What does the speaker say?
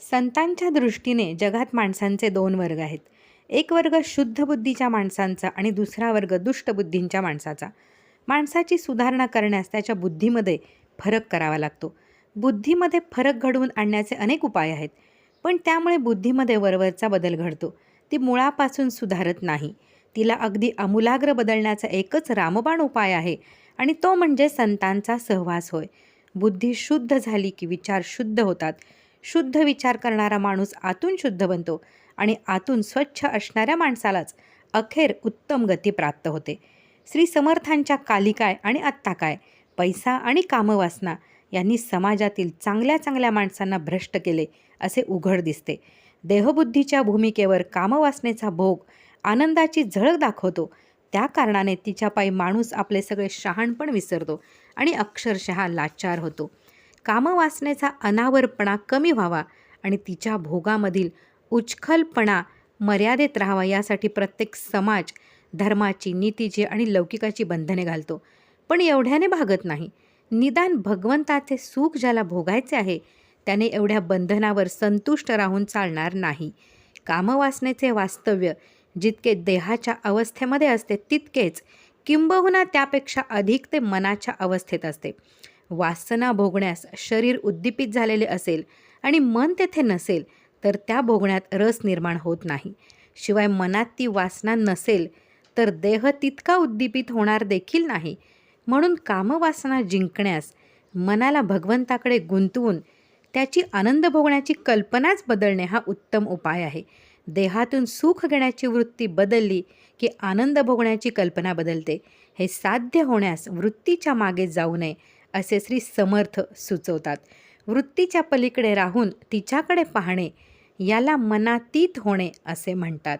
संतांच्या दृष्टीने जगात माणसांचे दोन वर्ग आहेत. एक वर्ग शुद्ध बुद्धीच्या माणसांचा आणि दुसरा वर्ग दुष्ट बुद्धींच्या माणसाचा. माणसाची सुधारणा करण्यास त्याच्या बुद्धीमध्ये फरक करावा लागतो. बुद्धीमध्ये फरक घडवून आणण्याचे अनेक उपाय आहेत पण त्यामुळे बुद्धीमध्ये वरवरचा बदल घडतो. ती मुळापासून सुधारत नाही. तिला अगदी आमूलाग्र बदलण्याचा एकच रामबाण उपाय आहे आणि तो म्हणजे संतांचा सहवास होय. बुद्धी शुद्ध झाली की विचार शुद्ध होतात. शुद्ध विचार करणारा माणूस आतून शुद्ध बनतो आणि आतून स्वच्छ असणाऱ्या माणसालाच अखेर उत्तम गती प्राप्त होते. श्री समर्थांच्या काली काय आणि आत्ता काय पैसा आणि कामवासना यांनी समाजातील चांगल्या चांगल्या माणसांना भ्रष्ट केले असे उघड दिसते. देहबुद्धीच्या भूमिकेवर कामवासनेचा भोग आनंदाची झळक दाखवतो. त्या कारणाने तिच्या पायी माणूस आपले सगळे शहाणपण विसरतो आणि अक्षरशः लाचार होतो. कामवासनेचा अनावरपणा कमी व्हावा आणि तिच्या भोगामधील उच्छलपणा मर्यादेत राहावा यासाठी प्रत्येक समाज धर्माची नीतीची आणि लौकिकाची बंधने घालतो. पण एवढ्याने भागत नाही. निदान भगवंताचे सुख ज्याला भोगायचे आहे त्याने एवढ्या बंधनावर संतुष्ट राहून चालणार नाही. कामवासनेचे वास्तव्य जितके देहाच्या अवस्थेमध्ये असते तितकेच किंबहुना त्यापेक्षा अधिक ते मनाच्या अवस्थेत असते. वासना भोगण्यास शरीर उद्दीपित झालेले असेल आणि मन तेथे नसेल तर त्या भोगण्यात रस निर्माण होत नाही. शिवाय मनात ती वासना नसेल तर देह तितका उद्दीपित होणार देखील नाही. म्हणून कामवासना जिंकण्यास मनाला भगवंताकडे गुंतवून त्याची आनंद भोगण्याची कल्पनाच बदलणे हा उत्तम उपाय आहे. देहातून सुख घेण्याची वृत्ती बदलली की आनंद भोगण्याची कल्पना बदलते. हे साध्य होण्यास वृत्तीच्या मागे जाऊ नये असे श्री समर्थ सुचवतात. वृत्तीच्या पलीकडे राहून तिच्याकडे पाहणे याला मनातीत होणे असे म्हणतात.